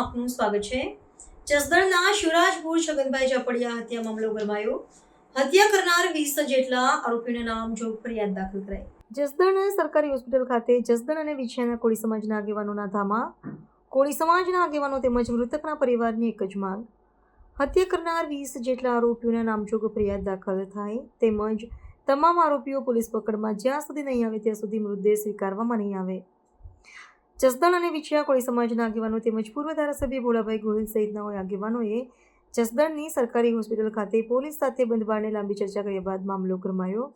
આપનું સ્વાગત છે. જસદણના શિવરાજપુર છગનભાઈ ઝાપડિયા હત્યા મામલો ગરમાયો. હત્યા કરનાર વીસ જેટલા આરોપીઓના નામ જોગ ફરિયાદ દાખલ કરાઈ. જસદણ સરકારી હોસ્પિટલ ખાતે જસદણ અને વિછિયાના કોળી સમાજના આગેવાનોના ધામા. કોળી સમાજના આગેવાનો તેમજ મૃતકના પરિવારની એક જ માંગ. હત્યા કરનાર વીસ જેટલા આરોપીઓના નામજોગ ફરિયાદ દાખલ થાય તેમજ તમામ આરોપીઓ પોલીસ પકડમાં જ્યાં સુધી નહીં આવે ત્યાં સુધી મૃતદેહ સ્વીકારવામાં નહીં આવે. જસદણ અને વિછિયા કોળી સમાજના આગેવાનો તેમજ પૂર્વ ધારાસભ્ય ભોળાભાઈ ગોહિલ સહિતના આગેવાનોએ જસદણની સરકારી હોસ્પિટલ ખાતે પોલીસ સાથે બંધબારને લાંબી ચર્ચા કર્યા બાદ મામલો ગરમાયો.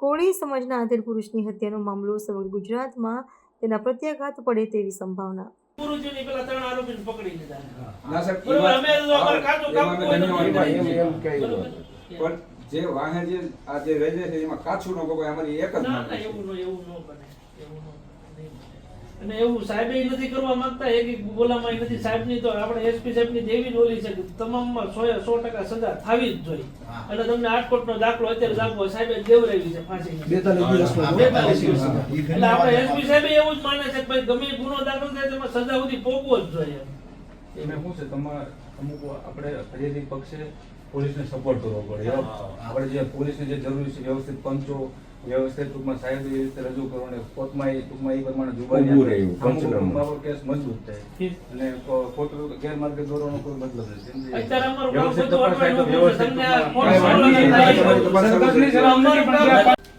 કોળી સમાજના આધેડ પુરુષની હત્યાનો મામલો સમગ્ર ગુજરાતમાં તેના પ્રત્યાઘાત પડે તેવી સંભાવના. ગુરુજીની પેલા ત્રણ પકડી લીધા. પણ જે જે આ જે છે એમાં કાચું ન અમારી એક જ ના માંગ ના છે. એવું એવું ન બને એવું ન નહીં બને. અને એવું સાહેબે નથી કરવા માંગતા એક એક બોલામાં નથી. સાહેબની તો આપણે એસપી સાહેબની જેવી જ ઓલી છે કે તમામમાં સો સો ટકા સજા થવી જ જોઈએ. અને તમને આટકોટનો દાખલો અત્યારે દાખલો સાહેબે દેવરાવી છે ફાંસી બેતાલીસ દિવસ. એટલે આપણે એસપી સાહેબ એવું જ માને છે કે ભાઈ ગમે ગુનો દાખલ થાય તેમાં સજા સુધી પોગવો જ જોઈએ. એમાં શું છે તમારે અમુક આપણે ફરિયાદી પક્ષે પોલીસને સપોર્ટ કરવો પડે. આપણે જે પોલીસને જે જરૂરી છે વ્યવસ્થિત પંચો વ્યવસ્થિત ટૂંકમાં સાહેબ એ રીતે રજૂ કરો અને કોર્ટમાં એ ટૂંકમાં એ પ્રમાણે પંચનામું. ટૂંકમાં કેસ મજબૂત થાય. અને ખોટું ગેરમાર્ગે દોરવાનો કોઈ મતલબ નથી.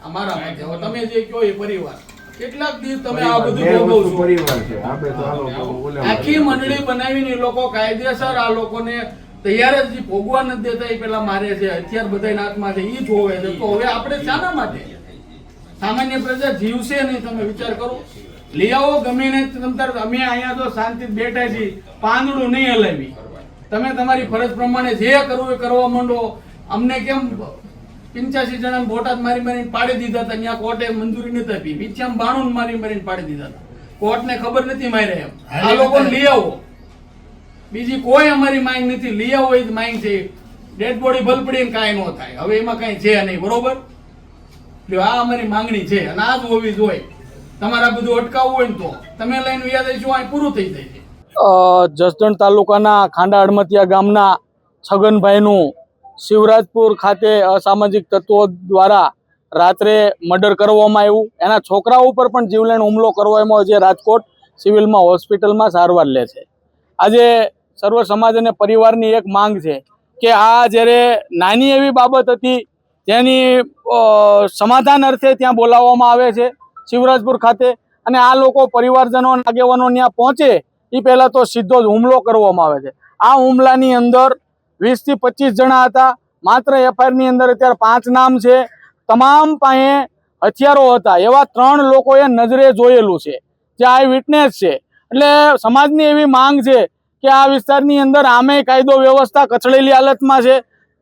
અમારું તમે જે કહો એ પરિવાર. કેટલાક દિવસ તમે આ બધું ભોગવશો. પરિવાર છે. આપણે તો આ લોકો આખી મંડળી બનાવીને લોકો કાયદેસર આ લોકોને તૈયાર જ ભોગવા નથી દેતા. એ પેલા મારે છે હથિયાર બધા હાથમાં છે ઈ જોવે છે. તો હવે આપણે શાના માટે? સામાન્ય પ્રજા જીવશે નહીં તમે વિચાર કરો. લઈ આવો ગમે ને તમતાર અમે અહીંયા તો શાંતિ બેઠા છીએ પાંદડું નહીં હલાવી. તમે તમારી ફરજ પ્રમાણે જે કરવું એ કરવા માંડો. અમને કેમ પિંચાસી જણા બોટાદ મારી મારીને પાડી દીધા હતા ત્યાં કોર્ટે મંજૂરી નથી આપી. વિછામ બાણું મારી મારીને પાડી દીધા હતા. કોર્ટને ખબર નથી માર્યા એમ. આ લોકો લઈ આવો. બીજી કોઈ અમારી માંગ નથી. લઈ આવો એ જ માંગ છે. ડેડ બોડી ભલ પડી કાંઈ ન થાય. હવે એમાં કાંઈ છે નહીં બરોબર? એટલે આ અમારી માંગણી છે અને આ જ હોવી જોઈએ. તમારા બધું અટકાવવું હોય તો. તમે લઈને વ્યાજ આવીશું અહીં પૂરું થઈ જાય જસદણ તાલુકાના ખાંડા અડમતિયા ગામના છગનભાઈનું શિવરાજપુર ખાતે અસામાજિક તત્વો દ્વારા રાત્રે મર્ડર કરવામાં આવ્યું. એના છોકરા ઉપર પણ જીવલેણ હુમલો કરવામાં આવ્યો છે રાજકોટ સિવિલમાં હોસ્પિટલમાં સારવાર લે છે. આજે સર્વ સમાજ અને પરિવારની એક માંગ છે કે આ જ્યારે નાની એવી બાબત હતી જેની સમાધાન અર્થે ત્યાં બોલાવવામાં આવે છે શિવરાજપુર ખાતે. અને આ લોકો પરિવારજનો, આગેવાનો ત્યાં પહોંચે એ પહેલાં તો સીધો જ હુમલો કરવામાં આવે છે. આ હુમલાની અંદર વીસથી પચીસ જણા હતા. માત્ર એફઆઈઆરની અંદર અત્યારે પાંચ નામ છે. તમામ પાસે હથિયારો હતા. એવા ત્રણ લોકોએ નજરે જોયેલું છે. જે આ વિટનેસ છે. એટલે સમાજની એવી માંગ છે કે આ વિસ્તારની અંદર આમે કાયદો વ્યવસ્થા કચડેલી હાલતમાં છે.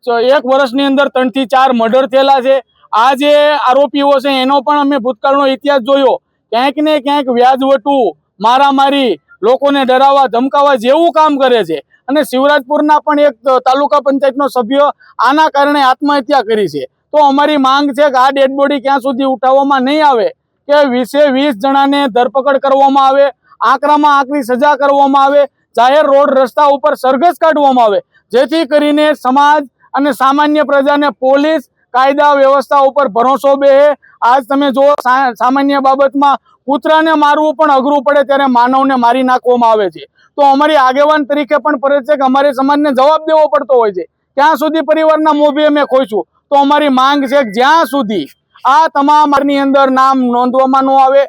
એક વર્ષની અંદર ત્રણથી ચાર મર્ડર થયેલા છે. આ જે આરોપીઓ છે, એનો પણ અમે ભૂતકાળનો ઇતિહાસ જોયો. ક્યાંક ને ક્યાંક વ્યાજવટું, મારામારી, લોકોને ડરાવવા, ધમકાવવા જેવું કામ કરે છે. અને શિવરાજપુરના પણ એક તાલુકા પંચાયતનો સભ્ય આના કારણે આત્મહત્યા કરી છે. તો અમારી માંગ છે કે આ ડેડ બોડી ક્યાં સુધી ઉઠાવવામાં નહીં આવે, કે વીસે વીસ જણાને ધરપકડ કરવામાં આવે, આકરામાં આકરી સજા કરવામાં આવે, જાહેર રોડ રસ્તા ઉપર સરઘસ કાઢવામાં આવે. જેથી કરીને સમાજ અને સામાન્ય પ્રજાને પોલીસ, કાયદા, વ્યવસ્થા ઉપર ભરોસો બેહે. આજ તમે જો સામાન્ય બાબતમાં કૂતરાને મારવું પણ અઘરું પડે ત્યારે માનવને મારી નાખવામાં આવે છે. તો અમારી આગેવાન તરીકે પણ ફરજ છે કે અમારે સમાજને જવાબ દેવો પડતો હોય છે. ક્યાં સુધી પરિવારના મોભી અમે ખોઈશું? તો અમારી માંગ છે જ્યાં સુધી આ તમામ અંદર નામ નોંધવામાં ન આવે,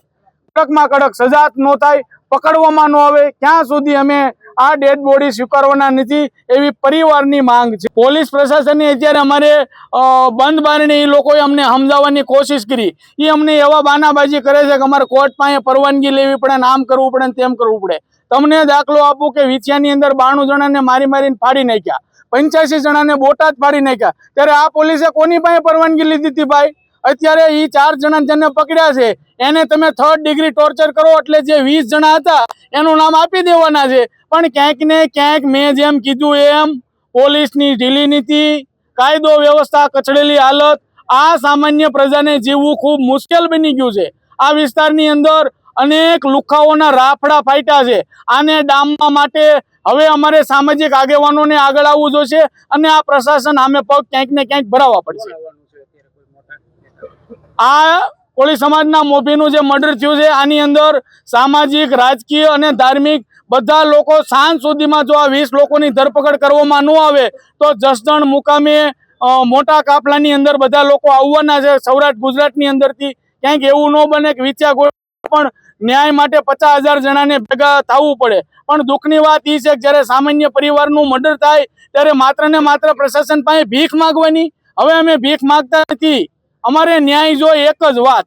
કડકમાં કડક સજા ન થાય, પકડવામાં ન આવે, ક્યાં સુધી અમે આ ડેડ બોડી સ્વીકારવાના નથી એવી પરિવારની માંગ છે. પોલીસ પ્રશાસનની અત્યારે અમારે બંધ બારણી એ લોકોએ અમને સમજાવવાની કોશિશ કરી. એ અમને એવા બાનાબાજી કરે છે કે અમારે કોર્ટ પાસે પરવાનગી લેવી પડે ને આમ કરવું પડે ને તેમ કરવું પડે. તમને દાખલો આપું કે વિછિયાની અંદર બાણું જણાને મારી મારીને ફાડી નાખ્યા. પંચ્યાસી જણાને બોટાદ ફાડી નાખ્યા. ત્યારે આ પોલીસે કોની પાસે પરવાનગી લીધી હતી ભાઈ? અત્યારે એ ચાર જણા જેને પકડ્યા છે, એને તમે થર્ડ ડિગ્રી ટોર્ચર કરો એટલે જે વીસ જણા હતા, એનું નામ આપી દેવાના છે. પણ ક્યાંક ને ક્યાંક મેં જેમ કીધું એમ પોલીસની ઢીલી નીતિ, કાયદો વ્યવસ્થા, કચડેલી હાલત, આ સામાન્ય પ્રજાને જીવવું ખૂબ મુશ્કેલ બની ગયું છે. આ વિસ્તારની અંદર અનેક લુખાઓના રાફડા ફાટ્યા છે. આને ડામવા માટે હવે અમારે સામાજિક આગેવાનોને આગળ આવવું જોઈશે અને આ પ્રશાસન આમે પગ ક્યાંક ને ક્યાંક ભરાવવા પડશે. આ કોળી સમાજના મોભીનું જે મર્ડર થયું છે, આની અંદર સામાજિક, રાજકીય અને ધાર્મિક બધા લોકો સાંજ સુધીમાં જો આ વીસ લોકોની ધરપકડ કરવામાં ન આવે, તો જસદણ, મુકામે મોટા કાફલાની અંદર બધા લોકો આવવાના છે. સૌરાષ્ટ્ર, ગુજરાતની અંદરથી ક્યાંક એવું ન બને કે કોઈ પણ ન્યાય માટે પચાસ હજાર જણાને ભેગા થવું પડે. પણ દુઃખની વાત એ છે કે જ્યારે સામાન્ય પરિવારનું મર્ડર થાય, ત્યારે માત્ર ને માત્ર પ્રશાસન પાસે ભીખ માગવાની. હવે અમે ભીખ માગતા નથી. અમારે ન્યાય જોઈએ એક જ વાત.